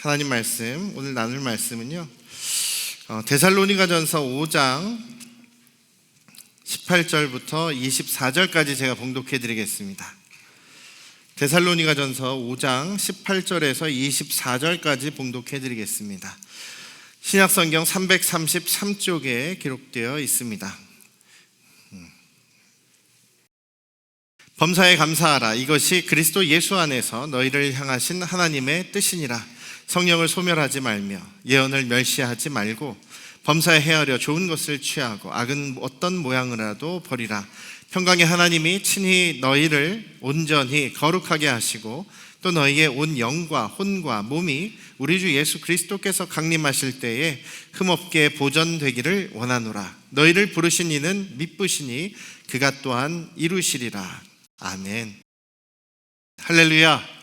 하나님 말씀 오늘 나눌 말씀은요 어, 데살로니가전서 5장 18절부터 24절까지 제가 봉독해 드리겠습니다. 데살로니가전서 5장 18절에서 24절까지 봉독해 드리겠습니다. 신약 성경 333쪽에 기록되어 있습니다. 음. 범사에 감사하라 이것이 그리스도 예수 안에서 너희를 향하신 하나님의 뜻이니라 성령을 소멸하지 말며 예언을 멸시하지 말고 범사에 헤아려 좋은 것을 취하고 악은 어떤 모양이라도 버리라. 평강의 하나님이 친히 너희를 온전히 거룩하게 하시고 또 너희의 온 영과 혼과 몸이 우리 주 예수 그리스도께서 강림하실 때에 흠없게 보존되기를 원하노라. 너희를 부르신 이는 미쁘시니 그가 또한 이루시리라. 아멘. 할렐루야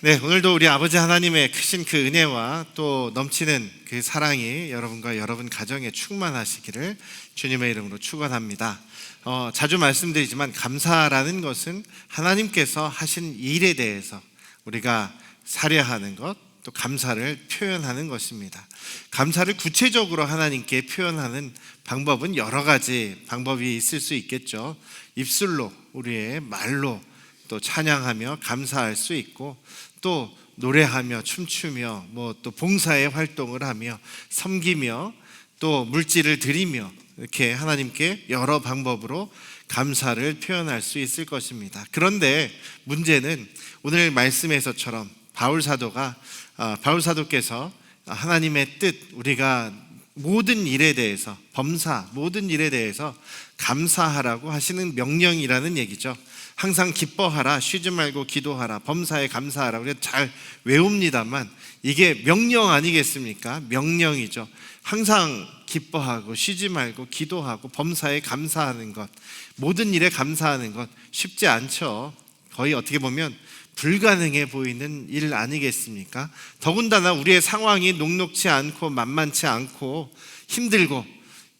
네, 오늘도 우리 아버지 하나님의 크신 그 은혜와 또 넘치는 그 사랑이 여러분과 여러분 가정에 충만하시기를 주님의 이름으로 축원합니다. 어, 자주 말씀드리지만 감사라는 것은 하나님께서 하신 일에 대해서 우리가 사려하는 것, 또 감사를 표현하는 것입니다. 감사를 구체적으로 하나님께 표현하는 방법은 여러 가지 방법이 있을 수 있겠죠. 입술로, 우리의 말로 또 찬양하며 감사할 수 있고 또 노래하며 춤추며 뭐 또 봉사의 활동을 하며 섬기며 또 물질을 드리며 이렇게 하나님께 여러 방법으로 감사를 표현할 수 있을 것입니다. 그런데 문제는 오늘 말씀에서처럼 바울 사도가 아, 바울 사도께서 하나님의 뜻 우리가 모든 일에 대해서 범사 모든 일에 대해서 감사하라고 하시는 명령이라는 얘기죠. 항상 기뻐하라, 쉬지 말고 기도하라, 범사에 감사하라. 우리가 잘 외웁니다만 이게 명령 아니겠습니까? 명령이죠. 항상 기뻐하고 쉬지 말고 기도하고 범사에 감사하는 것, 모든 일에 감사하는 것 쉽지 않죠. 거의 어떻게 보면 불가능해 보이는 일 아니겠습니까? 더군다나 우리의 상황이 녹록치 않고 만만치 않고 힘들고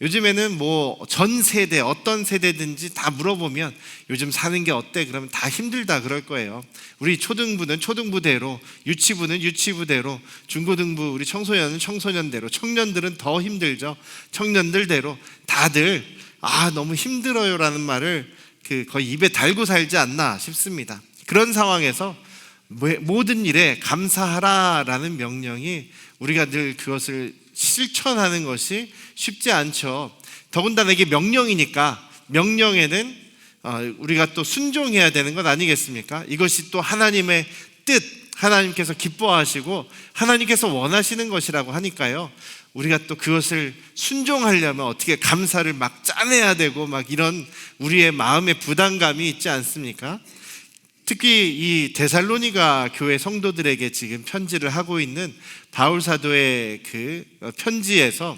요즘에는 뭐 전 세대 어떤 세대든지 다 물어보면 요즘 사는 게 어때? 그러면 다 힘들다 그럴 거예요. 우리 초등부는 초등부대로, 유치부는 유치부대로, 중고등부 우리 청소년은 청소년대로, 청년들은 더 힘들죠. 청년들대로 다들 아 너무 힘들어요라는 말을 그 거의 입에 달고 살지 않나 싶습니다. 그런 상황에서 모든 일에 감사하라라는 명령이 우리가 늘 그것을 실천하는 것이 쉽지 않죠. 더군다나 이게 명령이니까 명령에는 어, 우리가 또 순종해야 되는 것 아니겠습니까? 이것이 또 하나님의 뜻, 하나님께서 기뻐하시고 하나님께서 원하시는 것이라고 하니까요. 우리가 또 그것을 순종하려면 어떻게 감사를 막 짜내야 되고 막 이런 우리의 마음의 부담감이 있지 않습니까? 특히 이 데살로니가 교회 성도들에게 지금 편지를 하고 있는 바울 사도의 그 편지에서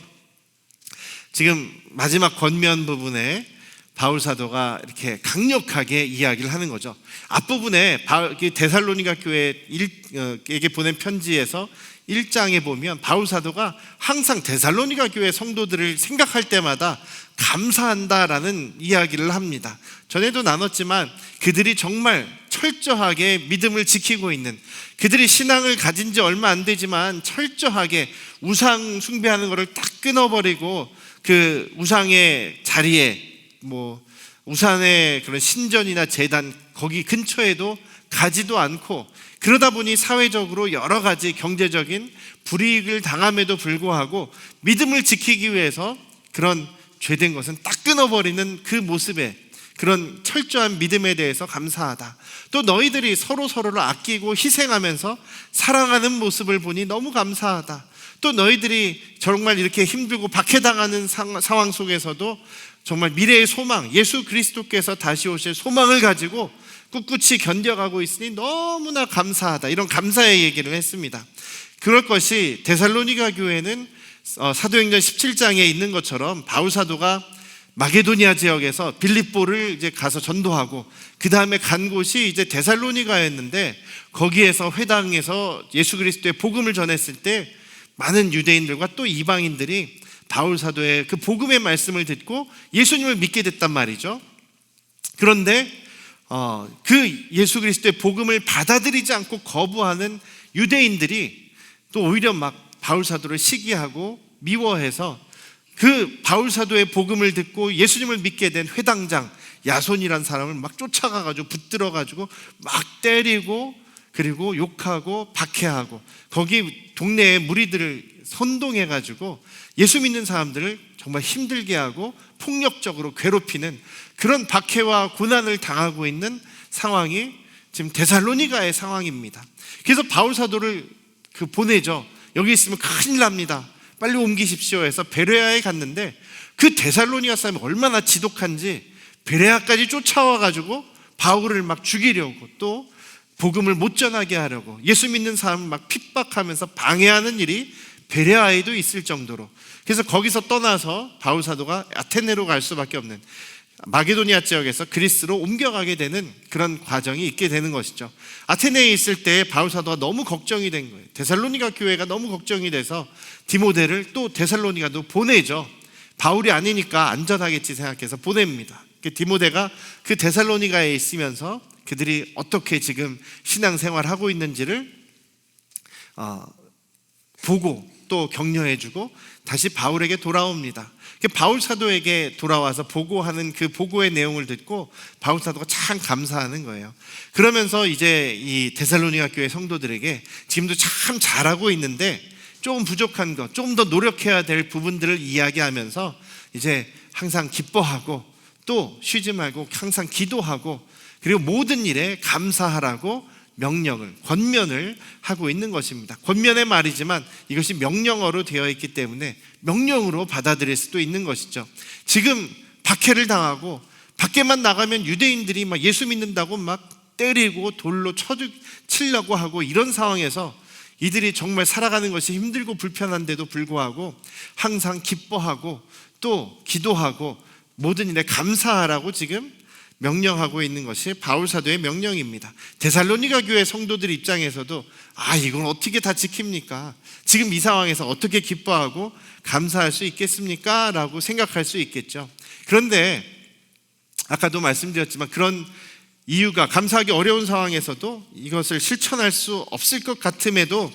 지금 마지막 권면 부분에 바울 사도가 이렇게 강력하게 이야기를 하는 거죠. 앞부분에 데살로니가 교회에게 보낸 편지에서 1장에 보면 바울 사도가 항상 데살로니가 교회 성도들을 생각할 때마다 감사한다라는 이야기를 합니다. 전에도 나눴지만 그들이 정말 철저하게 믿음을 지키고 있는 그들이 신앙을 가진 지 얼마 안 되지만 철저하게 우상 숭배하는 것을 딱 끊어버리고 그 우상의 자리에 뭐 우산의 그런 신전이나 재단 거기 근처에도 가지도 않고 그러다 보니 사회적으로 여러 가지 경제적인 불이익을 당함에도 불구하고 믿음을 지키기 위해서 그런 죄된 것은 딱 끊어버리는 그 모습에 그런 철저한 믿음에 대해서 감사하다. 또 너희들이 서로 서로를 아끼고 희생하면서 사랑하는 모습을 보니 너무 감사하다. 또 너희들이 정말 이렇게 힘들고 박해당하는 상황 속에서도 정말 미래의 소망, 예수 그리스도께서 다시 오실 소망을 가지고 꿋꿋이 견뎌가고 있으니 너무나 감사하다. 이런 감사의 얘기를 했습니다. 그럴 것이 데살로니가 교회는 어, 사도행전 17장에 있는 것처럼 바울 사도가 마게도니아 지역에서 빌립보를 이제 가서 전도하고 그 다음에 간 곳이 이제 데살로니가였는데 거기에서 회당에서 예수 그리스도의 복음을 전했을 때 많은 유대인들과 또 이방인들이 바울 사도의 그 복음의 말씀을 듣고 예수님을 믿게 됐단 말이죠. 그런데 어, 그 예수 그리스도의 복음을 받아들이지 않고 거부하는 유대인들이 또 오히려 막 바울 사도를 시기하고 미워해서 그 바울 사도의 복음을 듣고 예수님을 믿게 된 회당장 야손이란 사람을 막 쫓아가가지고 붙들어가지고 막 때리고 그리고 욕하고 박해하고 거기 동네의 무리들을 선동해가지고 예수 믿는 사람들을 정말 힘들게 하고 폭력적으로 괴롭히는 그런 박해와 고난을 당하고 있는 상황이 지금 데살로니가의 상황입니다. 그래서 바울 사도를 그 보내죠. 여기 있으면 큰일 납니다. 빨리 옮기십시오 해서 베레아에 갔는데 그 데살로니가 사람이 얼마나 지독한지 베레아까지 쫓아와 가지고 바울을 막 죽이려고 또 복음을 못 전하게 하려고 예수 믿는 사람을 막 핍박하면서 방해하는 일이 베레아에도 있을 정도로 그래서 거기서 떠나서 바울 사도가 아테네로 갈 수밖에 없는 마게도니아 지역에서 그리스로 옮겨가게 되는 그런 과정이 있게 되는 것이죠. 아테네에 있을 때 바울 사도가 너무 걱정이 된 거예요. 데살로니가 교회가 너무 걱정이 돼서 디모데를 또 데살로니가도 보내죠. 바울이 아니니까 안전하겠지 생각해서 보냅니다. 그 디모데가 그 데살로니가에 있으면서 그들이 어떻게 지금 신앙생활 하고 있는지를 어, 보고 또 격려해주고 다시 바울에게 돌아옵니다. 그 바울 사도에게 돌아와서 보고하는 그 보고의 내용을 듣고 바울 사도가 참 감사하는 거예요. 그러면서 이제 이 데살로니가 교회 성도들에게 지금도 참 잘하고 있는데 조금 부족한 것, 조금 더 노력해야 될 부분들을 이야기하면서 이제 항상 기뻐하고 또 쉬지 말고 항상 기도하고 그리고 모든 일에 감사하라고 명령을 권면을 하고 있는 것입니다. 권면의 말이지만 이것이 명령어로 되어 있기 때문에 명령으로 받아들일 수도 있는 것이죠. 지금 박해를 당하고 밖에만 나가면 유대인들이 막 예수 믿는다고 막 때리고 돌로 쳐주 치려고 하고 이런 상황에서 이들이 정말 살아가는 것이 힘들고 불편한데도 불구하고 항상 기뻐하고 또 기도하고 모든 일에 감사하라고 지금 명령하고 있는 것이 바울 사도의 명령입니다. 데살로니가 교회 성도들 입장에서도 아 이걸 어떻게 다 지킵니까? 지금 이 상황에서 어떻게 기뻐하고 감사할 수 있겠습니까? 라고 생각할 수 있겠죠. 그런데 아까도 말씀드렸지만 그런 이유가 감사하기 어려운 상황에서도 이것을 실천할 수 없을 것 같음에도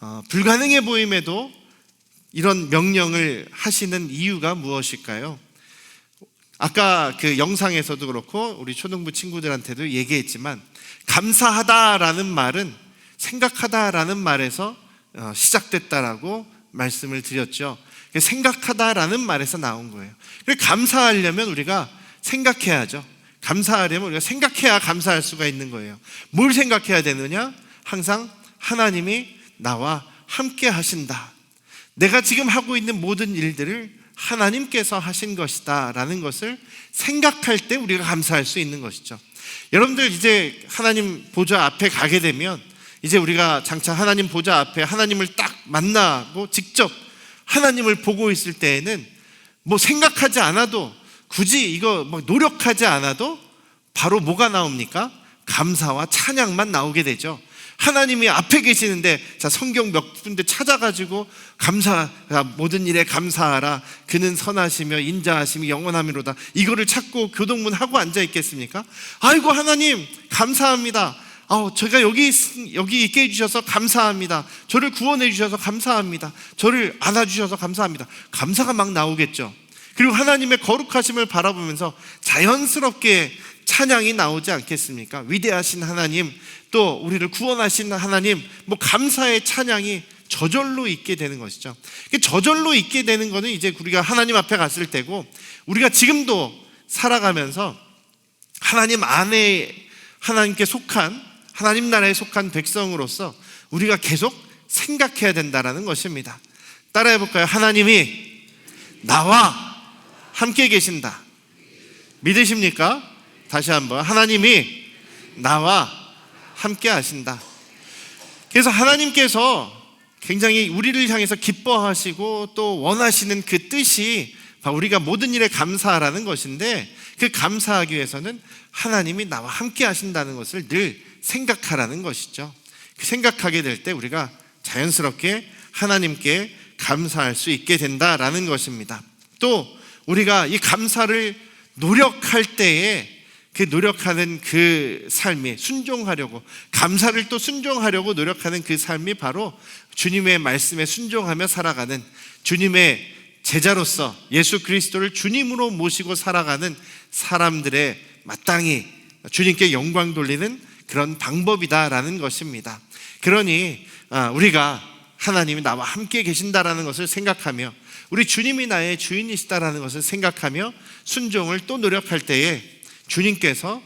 어, 불가능해 보임에도 이런 명령을 하시는 이유가 무엇일까요? 아까 그 영상에서도 그렇고 우리 초등부 친구들한테도 얘기했지만 감사하다라는 말은 생각하다라는 말에서 어, 시작됐다라고 말씀을 드렸죠. 생각하다라는 말에서 나온 거예요. 감사하려면 우리가 생각해야죠. 감사하려면 우리가 생각해야 감사할 수가 있는 거예요. 뭘 생각해야 되느냐? 항상 하나님이 나와 함께 하신다. 내가 지금 하고 있는 모든 일들을 하나님께서 하신 것이다 라는 것을 생각할 때 우리가 감사할 수 있는 것이죠. 여러분들 이제 하나님 보좌 앞에 가게 되면 이제 우리가 장차 하나님 보좌 앞에 하나님을 딱 만나고 직접 하나님을 보고 있을 때에는 뭐 생각하지 않아도 굳이 이거 막 노력하지 않아도 바로 뭐가 나옵니까? 감사와 찬양만 나오게 되죠. 하나님이 앞에 계시는데 자 성경 몇 군데 찾아가지고 감사 모든 일에 감사하라 그는 선하시며 인자하심이 영원함이로다 이거를 찾고 교동문 하고 앉아 있겠습니까? 아이고 하나님 감사합니다. 아, 제가 여기 여기 있게 해주셔서 감사합니다. 저를 구원해 주셔서 감사합니다. 저를 안아 주셔서 감사합니다. 감사가 막 나오겠죠. 그리고 하나님의 거룩하심을 바라보면서 자연스럽게 찬양이 나오지 않겠습니까? 위대하신 하나님, 또 우리를 구원하신 하나님, 뭐 감사의 찬양이 저절로 있게 되는 것이죠. 저절로 있게 되는 것은 이제 우리가 하나님 앞에 갔을 때고, 우리가 지금도 살아가면서 하나님 안에 하나님께 속한 하나님 나라에 속한 백성으로서 우리가 계속 생각해야 된다라는 것입니다. 따라해 볼까요? 하나님이 나와 함께 계신다. 믿으십니까? 다시 한번 하나님이 나와 함께 하신다. 그래서 하나님께서 굉장히 우리를 향해서 기뻐하시고 또 원하시는 그 뜻이 우리가 모든 일에 감사하라는 것인데 그 감사하기 위해서는 하나님이 나와 함께 하신다는 것을 늘 생각하라는 것이죠. 그 생각하게 될 때 우리가 자연스럽게 하나님께 감사할 수 있게 된다라는 것입니다. 또 우리가 이 감사를 노력할 때에 그 노력하는 그 삶이 순종하려고 감사를 또 순종하려고 노력하는 그 삶이 바로 주님의 말씀에 순종하며 살아가는 주님의 제자로서 예수 그리스도를 주님으로 모시고 살아가는 사람들의 마땅히 주님께 영광 돌리는 그런 방법이다라는 것입니다. 그러니 아, 우리가 하나님이 나와 함께 계신다라는 것을 생각하며 우리 주님이 나의 주인이시다라는 것을 생각하며 순종을 또 노력할 때에 주님께서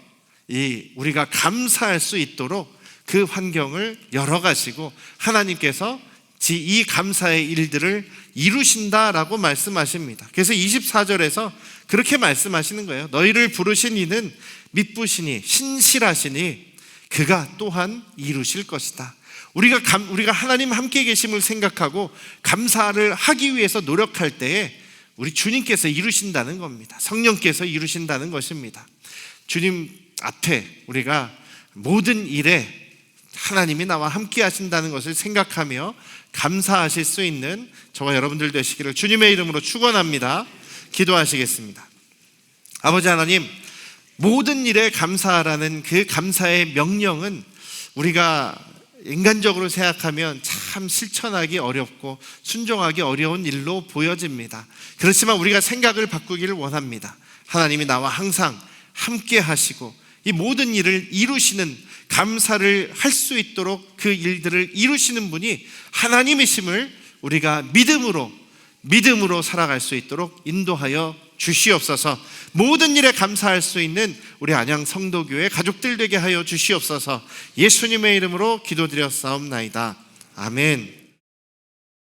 이 우리가 감사할 수 있도록 그 환경을 열어 가시고 하나님께서 지- 이 감사의 일들을 이루신다라고 말씀하십니다. 그래서 24절에서 그렇게 말씀하시는 거예요. 너희를 부르신 이는 믿부시니 신실하시니 그가 또한 이루실 것이다. 우리가 감, 우리가 하나님 함께 계심을 생각하고 감사를 하기 위해서 노력할 때에 우리 주님께서 이루신다는 겁니다. 성령께서 이루신다는 것입니다. 주님 앞에 우리가 모든 일에 하나님이 나와 함께 하신다는 것을 생각하며 감사하실 수 있는 저와 여러분들 되시기를 주님의 이름으로 축원합니다. 기도하시겠습니다. 아버지 하나님, 모든 일에 감사하라는 그 감사의 명령은 우리가 인간적으로 생각하면 참 실천하기 어렵고 순종하기 어려운 일로 보여집니다. 그렇지만 우리가 생각을 바꾸기를 원합니다. 하나님이 나와 항상 함께 하시고 이 모든 일을 이루시는 감사를 할 수 있도록 그 일들을 이루시는 분이 하나님이심을 우리가 믿음으로 믿음으로 살아갈 수 있도록 인도하여 주시옵소서. 모든 일에 감사할 수 있는 우리 안양 성도교회 가족들 되게 하여 주시옵소서. 예수님의 이름으로 기도드렸사옵나이다. 아멘.